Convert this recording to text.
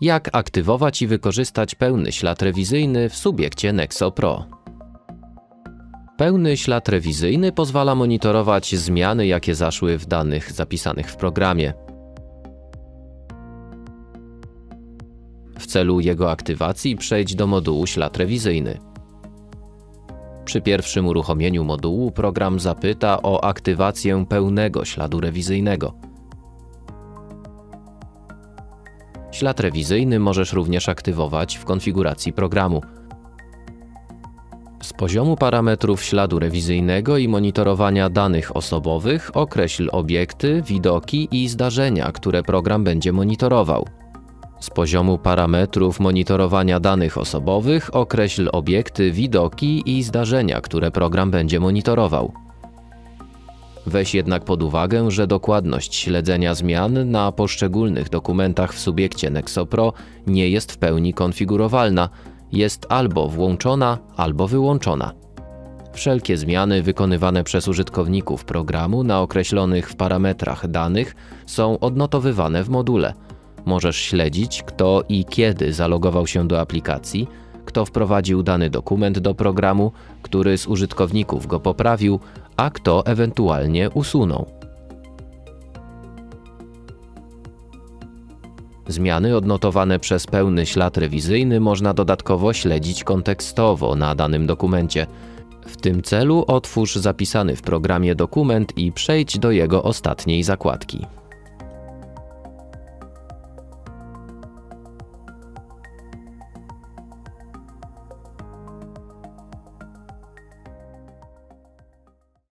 Jak aktywować i wykorzystać pełny ślad rewizyjny w subiekcie Nexo Pro? Pełny ślad rewizyjny pozwala monitorować zmiany, jakie zaszły w danych zapisanych w programie. W celu jego aktywacji przejdź do modułu ślad rewizyjny. Przy pierwszym uruchomieniu modułu program zapyta o aktywację pełnego śladu rewizyjnego. Ślad rewizyjny możesz również aktywować w konfiguracji programu. Z poziomu parametrów śladu rewizyjnego i monitorowania danych osobowych określ obiekty, widoki i zdarzenia, które program będzie monitorował. Z poziomu parametrów monitorowania danych osobowych określ obiekty, widoki i zdarzenia, które program będzie monitorował. Weź jednak pod uwagę, że dokładność śledzenia zmian na poszczególnych dokumentach w subiekcie Nexo Pro nie jest w pełni konfigurowalna, jest albo włączona, albo wyłączona. Wszelkie zmiany wykonywane przez użytkowników programu na określonych w parametrach danych są odnotowywane w module. Możesz śledzić, kto i kiedy zalogował się do aplikacji, kto wprowadził dany dokument do programu, który z użytkowników go poprawił, a kto ewentualnie usunął. Zmiany odnotowane przez pełny ślad rewizyjny można dodatkowo śledzić kontekstowo na danym dokumencie. W tym celu otwórz zapisany w programie dokument i przejdź do jego ostatniej zakładki.